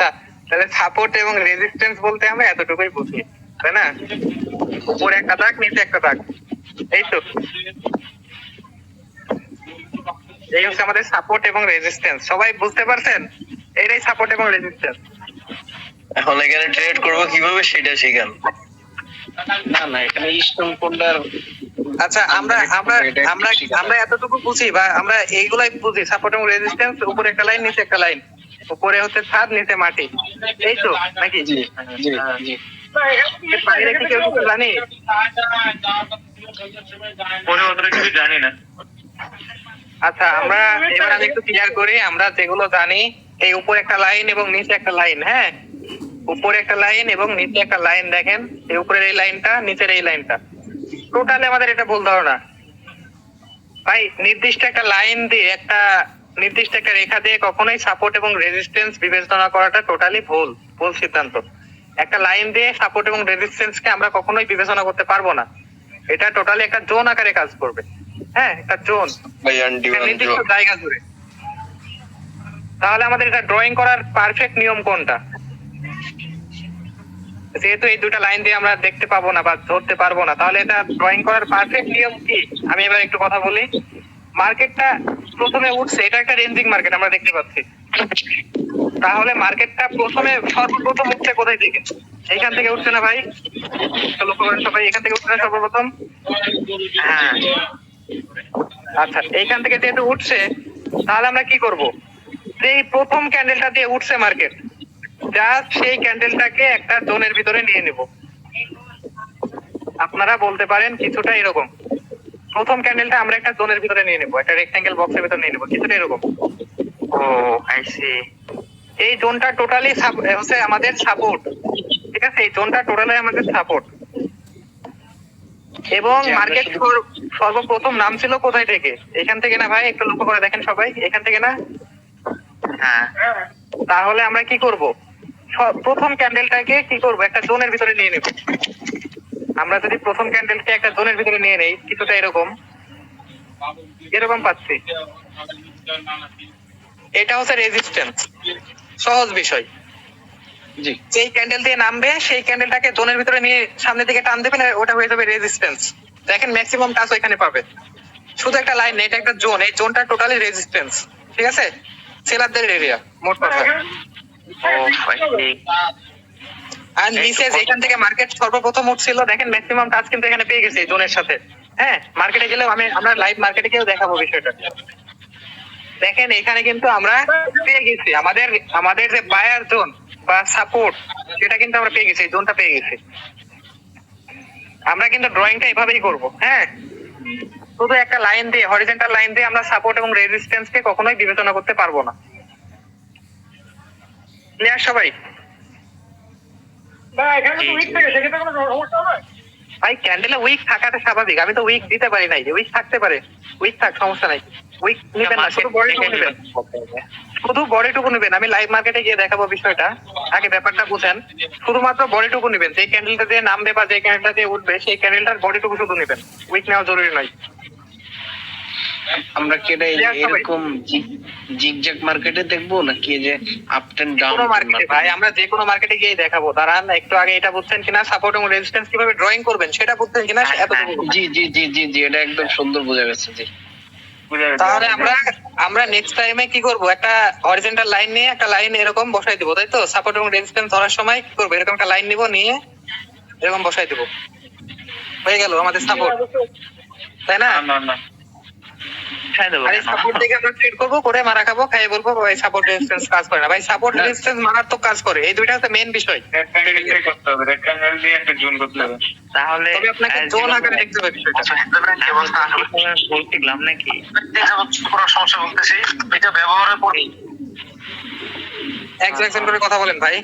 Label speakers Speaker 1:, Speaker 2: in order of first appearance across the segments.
Speaker 1: আচ্ছা তাহলে সাপোর্ট এবং রেজিস্ট্যান্স বলতে আমরা এতটুকুই বুঝি তাই না? উপরে একটা দাগ নিচে একটা দাগ এই তো। এই হচ্ছে আমাদের সাপোর্ট এবং রেজিস্ট্যান্স সবাই বুঝতে পারছেন? এটাই সাপোর্ট এবং রেজিস্ট্যান্স
Speaker 2: এখন এখানে ট্রেড করব কীভাবে সেটা শিখান।
Speaker 3: না না এখানে স্টোন কোন্ডার
Speaker 1: আচ্ছা আমরা আমরা আমরা আমরা এতটুকু বুঝি বা আমরা এইগুলাই বুঝি। সাপোর্ট এবং রেজিস্ট্যান্স উপরে একটা লাইন নিচে একটা লাইন উপরে হচ্ছে ছাদ নিচে মাটি। এই তো নাকি?
Speaker 3: জি জি জি।
Speaker 1: এর বাইরে কি কেউ কিছু জানি?
Speaker 4: পরে অতটা কিছু জানি না।
Speaker 1: আচ্ছা আমরা এবার আমি একটু ক্লিয়ার করি আমরা যেগুলো জানি এই উপরে একটা লাইন এবং নিচে একটা লাইন হ্যাঁ? উপরে একটা লাইন এবং নিচে একটা লাইন দেখেন এই উপরের এই লাইনটা নিচের এই লাইনটা। টোটালি আমাদের এটা ভুল ধারণা। ভাই নির্দিষ্ট একটা লাইন দিয়ে একটা নির্দিষ্ট একটা রেখা দিয়ে কখনোই সাপোর্ট এবং রেজিস্ট্যান্স বিবেচনা করাটা টোটালি ভুল ভুল সিদ্ধান্ত। একটা লাইন দিয়ে সাপোর্ট এবং রেজিস্ট্যান্স কে আমরা কখনোই বিবেচনা করতে পারব না। এটা টোটালি একটা জোন আকারে কাজ করবে। হ্যাঁ একটা জোন। নির্দিষ্ট জায়গা জুড়ে। তাহলে আমাদের এটা ড্রয়িং করার পারফেক্ট নিয়ম কোনটা? যেহেতু এই দুটা লাইন দিয়ে আমরা দেখতে পাবো না বা ধরতে পারব না তাহলে এটা ড্রয়িং করার পারফেক্ট নিয়ম কি? আমি এবার একটু কথা বলি। মার্কেটটা প্রথমে উঠছে, এটা একটা রেঞ্জিং মার্কেট আমরা দেখতে পাচ্ছি। তাহলে মার্কেটটা প্রথমে সর্বপ্রথম উঠছে কোথায় থেকে? এইখান থেকে উঠছে না ভাই? লক্ষ্য করেন সবাই এখান থেকে উঠছে না সর্বপ্রথম? হ্যাঁ। আচ্ছা এইখান থেকে যেহেতু উঠছে, তাহলে আমরা কি করব? যেই প্রথম ক্যান্ডেলটা দিয়ে উঠছে মার্কেট জাস্ট সেই ক্যান্ডেলটাকে একটা জোনের ভিতরে নিয়ে নেব। আপনারা বলতে পারেন কিছুটা এরকম। প্রথম ক্যান্ডেলটা আমরা একটা জোনের ভিতরে নিয়ে নেব একটা রেক্ট্যাঙ্গেল বক্সের ভিতরে নিয়ে নেব কিছুটা এরকম। ও আই সি এই জোনটা টোটালি হচ্ছে আমাদের সাপোর্ট ঠিক আছে? এই জোনটা টোটালি আমাদের সাপোর্ট এবং মার্কেট
Speaker 3: শুধু-
Speaker 1: সর্বপ্রথম নাম ছিল কোথায় থেকে? এখান থেকে না ভাই? একটু লক্ষ্য করে দেখেন সবাই। এখান থেকে না? হ্যাঁ। তাহলে আমরা কি করব? প্রথম ক্যান্ডেলটাকে কি করব? একটা জোনের ভিতরে নিয়ে নেব। আমরা যদি প্রথম ক্যান্ডেলকে একটা জোনের ভিতরে নিয়ে নেই কিছুটা এরকম। এরকম পাচ্ছি। এটা হচ্ছে রেজিস্ট্যান্স সহজ বিষয়।
Speaker 3: জি।
Speaker 1: যেই ক্যান্ডেল দিয়ে নামবে সেই ক্যান্ডেলটাকে জোনের ভিতরে নিয়ে সামনে দিকে টান দেবেন ওটা হয়ে যাবে রেজিস্ট্যান্স দেখেন ম্যাক্সিমাম টাচ ওইখানে পাবে। শুধু একটা লাইন নেই এটা একটা জোন এই জোনটা টোটালি রেজিস্ট্যান্স ঠিক আছে? সেলারদের এরিয়া মোট কথা। আর নিচে যেখান থেকে মার্কেট সর্বপ্রথম উঠছিল। দেখেন ম্যাক্সিমাম টাচ কিন্তু এখানে পেয়ে গেছে জোনের সাথে। হ্যাঁ মার্কেটে গেলেও আমি আমরা লাইভ মার্কেটে গিয়েও দেখাবো বিষয়টা। দেখেন এখানে কিন্তু আমরা পেয়ে গেছি। আমাদের আমাদের যে বায়ার জোন বা সাপোর্ট সেটা কিন্তু আমরা পেয়ে গেছি জোনটা পেয়ে গেছি। আমরা কিন্তু ড্রয়িংটা এভাবেই করব হ্যাঁ? শুধু একটা লাইন দিয়ে হরিজেন্টাল লাইন দিয়ে আমরা সাপোর্ট এবং রেজিস্ট্যান্স কে কখনোই বিবেচনা করতে পারব না। ক্লিয়ার সবাই? ভাই ক্যান্ডেলে উইক থাকাটা স্বাভাবিক। আমি তো উইক দিতে পারি নাই উইক থাকতে পারে। উইক থাক সমস্যা নাই। উইক নেবেন না শুধু বডিটুকু নেবেন। শুধু বডিটুকু নেবেন। আমি লাইভ মার্কেটে গিয়ে দেখাবো বিষয়টা। আগে ব্যাপারটা বুঝেন। শুধুমাত্র বডিটুকু নেবেন। যে ক্যান্ডেলটা দিয়ে নামবে বা যে ক্যান্ডেলটা দিয়ে উঠবে সেই ক্যান্ডেলটার বডিটুকু শুধু নেবেন। উইক নেওয়া জরুরি নয়।
Speaker 3: আমরা কি এটা এরকম জিগজ্যাগ মার্কেটে দেখব নাকি যে আপ এন্ড ডাউন
Speaker 1: কোনো মার্কেটে ভাই আমরা যে কোনো মার্কেটে গিয়ে দেখাবো। দাঁড়ান একটু আগে এটা বুঝছেন কিনা? সাপোর্ট এবং রেজিস্ট্যান্স কীভাবে ড্রয়িং করবেন সেটা বুঝছেন কিনা? এতটুকু
Speaker 3: জি জি জি জি জি এটা একদম সুন্দর বোঝা গেছে জি।
Speaker 1: তাহলে আমরা আমরা নেক্সট টাইমে কি করব? একটা হরিজন্টাল লাইন নিয়ে একটা লাইন এরকম বসাই দিব তাই তো? সাপোর্ট এবং রেজিস্ট্যান্স ধরার সময় কি করব? এরকম একটা লাইন নিব নিয়ে এরকম বসাই দিব। হয়ে গেল আমাদের সাপোর্ট তাই না
Speaker 4: না না।
Speaker 1: সাপোর্ট আমরা ট্রেড করব করে মারা খাব খাই বলব ভাই সাপোর্ট রেজিস্ট্যান্স কাজ করে না। ভাই সাপোর্ট রেজিস্ট্যান্স মারাত্মক কাজ করে। এই দুইটা হচ্ছে মেন বিষয়।
Speaker 4: করতে হবে। রেক্ট্যাঙ্গেল দিয়ে একটা জুন করতে হবে।
Speaker 5: তাহলে
Speaker 1: আপনাকে জোন আকারে দেখতে হবে বিষয়টা।
Speaker 5: বলছিলাম নাকি?
Speaker 2: সমস্যা বলতেছি এটা ব্যবহারের পরে
Speaker 1: একজন একজন করে কথা বলেন ভাই।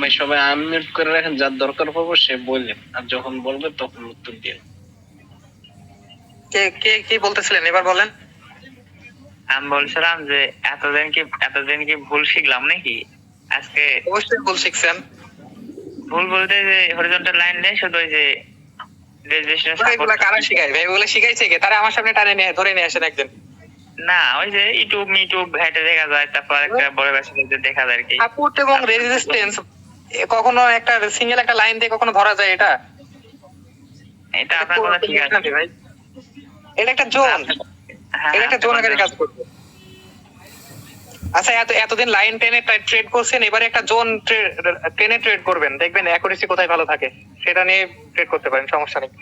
Speaker 3: ভাই সবাই আনমিউট করে রাখেন যার দরকার পড়বে সে বললেন আর যখন বলবে তখন উত্তর দিন।
Speaker 1: কে কে কি বলতেছিলেন? এবার বলেন।
Speaker 5: আমি বলছিলাম যে এতদিন কি এতদিন কি ভুল শিখলাম নাকি? আজকে
Speaker 1: অবশ্যই ভুল শিখছেন।
Speaker 5: ভুল বলতে যে হরিজন্টাল লাইন নেই শুধু ওই যে
Speaker 1: কারা শিখায়? ভাই শিখাইছে কে? তারা আমার সামনে টানে নিয়ে ধরে নিয়ে আসেন একদিন
Speaker 5: না ওই যে ইউটিউব মিউটিউব ঘাটে দেখা যায় তারপর একটা বড় ব্যবসা দেখা যায় আর কি।
Speaker 1: সাপোর্ট এবং রেজিস্ট্যান্স কখনো একটা সিঙ্গেল একটা লাইন দিয়ে কখনো ধরা যায় এটা?
Speaker 5: এটা আপনার কথা ঠিক আছে
Speaker 1: ভাই। এটা একটা জোন।
Speaker 5: হ্যাঁ,
Speaker 1: এটা একটা জোন আকারে কাজ করবে। আচ্ছা এত এতদিন লাইন টেনে ট্রেড করছেন এবারে একটা জোন টেনে ট্রেড করবেন। দেখবেন অ্যাকুরেসি কোথায় ভালো থাকে সেটা নিয়ে ট্রেড করতে পারেন সমস্যা নেই।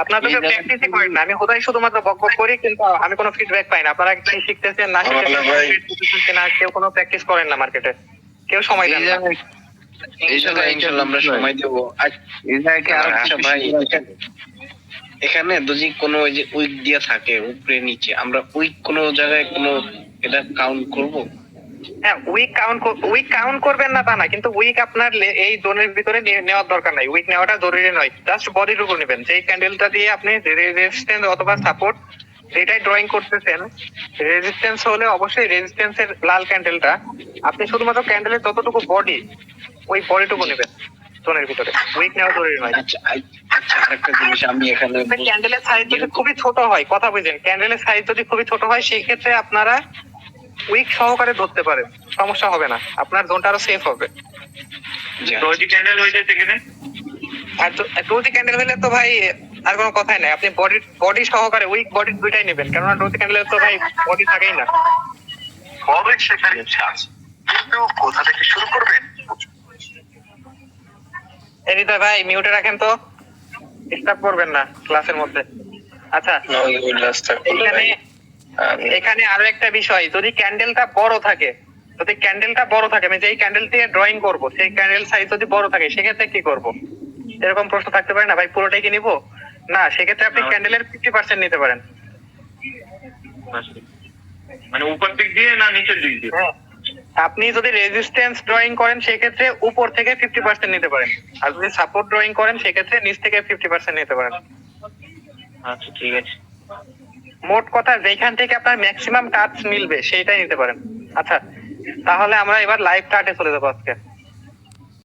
Speaker 1: আপনার তো প্র্যাকটিসই করেন না। আমি কোথায় শুধুমাত্র বক বক করি কিন্তু আমি কোনো ফিডব্যাক পাই না। আপনারা কি শিখতেছেন না শিখতেছেন কিনা কেউ কোনো প্র্যাকটিস করেন না মার্কেটে কেউ সময় দেন না।
Speaker 3: ইনশাল্লাহ আমরা সময় দেবো। আচ্ছা, এই আর আচ্ছা ভাই। এখানে- যদি কোনো ওই যে উইক দিয়া থাকে উপরে নিচে। আমরা উইক কোনো জায়গায় কোনো এটা কাউন্ট করব?
Speaker 1: হ্যাঁ উইক কাউন্ট উইক কাউন্ট করবেন না তা না, কিন্তু উইক আপনার এই জোনের ভিতরে নেওয়ার দরকার নাই। উইক নেওয়াটা জরুরি নয়। জাস্ট বডির উপর নেবেন। যেই ক্যান্ডেলটা দিয়ে আপনি রেজিস্ট্যান্স অথবা সাপোর্ট যেটাই ড্রয়িং করতেছেন রেজিস্ট্যান্স হলে অবশ্যই রেজিস্ট্যান্সের লাল ক্যান্ডেলটা আপনি শুধুমাত্র ক্যান্ডেলের যতটুকু বডি ওই বডিটুকু নেবেন। জোনের ভিতরে। উইক নেওয়া জরুরি নয়।
Speaker 3: আচ্ছা আচ্ছা আরেকটা জিনিস আমি এখানে
Speaker 1: ক্যান্ডেলের সাইজ যদি খুবই ছোট হয় কথা বুঝেন ক্যান্ডেলের সাইজ যদি খুবই ছোট হয় সেই ক্ষেত্রে আপনারা উইক সহকারে ধরতে পারেন। সমস্যা হবে না। আপনার জোনটা আরও সেফ হবে।
Speaker 4: রোজি ক্যান্ডেল হয়ে যাচ্ছে কিনে
Speaker 1: আর ডোজি ক্যান্ডেল হলে তো ভাই আর কোনো কথাই নাই। আপনি বডি বডি সহকারে উইক বডি দুইটাই নেবেন। কেননা ডোজি ক্যান্ডেলের তো ভাই বডি থাকেই না।
Speaker 6: কবে আছে কিন্তু কোথা থেকে শুরু করবেন?
Speaker 1: এদিকে ভাই মিউটে রাখেন তো। ডিস্টার্ব করবেন না ক্লাসের মধ্যে। আচ্ছা এখানে এখানে আরও একটা বিষয় যদি ক্যান্ডেলটা বড় থাকে যদি ক্যান্ডেলটা বড় থাকে আমি যেই ক্যান্ডেল দিয়ে ড্রয়িং করব সেই ক্যান্ডেল সাইজ যদি বড় থাকে সেক্ষেত্রে কি করব? এরকম প্রশ্ন থাকতে পারে না ভাই পুরোটাই কি নিবো? না সেক্ষেত্রে আপনি ক্যান্ডেলের ফিফটি পার্সেন্ট নিতে পারেন।
Speaker 4: মানে উপর দিক দিয়ে না নিচের দিক দিয়ে?
Speaker 1: হ্যাঁ। আপনি যদি রেজিস্ট্যান্স ড্রয়িং করেন সেক্ষেত্রে উপর থেকে ফিফটি পার্সেন্ট নিতে পারেন। আর যদি সাপোর্ট ড্রয়িং করেন সেক্ষেত্রে নিচ থেকে ফিফটি পার্সেন্ট নিতে পারেন।
Speaker 4: আচ্ছা ঠিক আছে।
Speaker 1: মোট কথা যেখান থেকে আপনার ম্যাক্সিমাম টাচ মিলবে সেইটাই নিতে পারেন। আচ্ছা তাহলে আমরা এবার লাইভ কাটে চলে যাব আজকে।